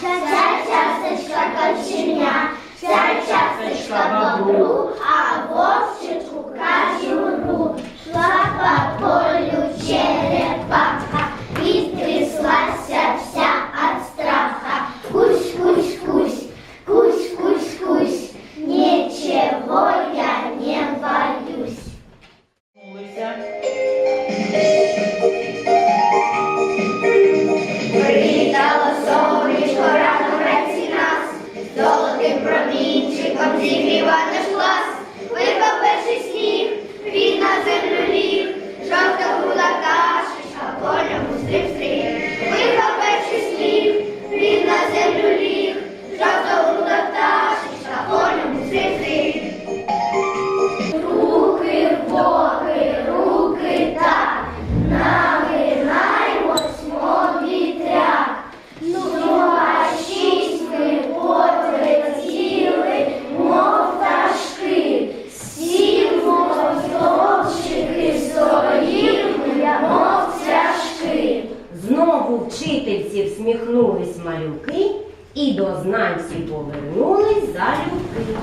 Sercia styczka kościnia, sercia styczka bobru. Жовтим промінчиком зігрівати вчительці всміхнулись малюки і до знань всі повернулись залюбки.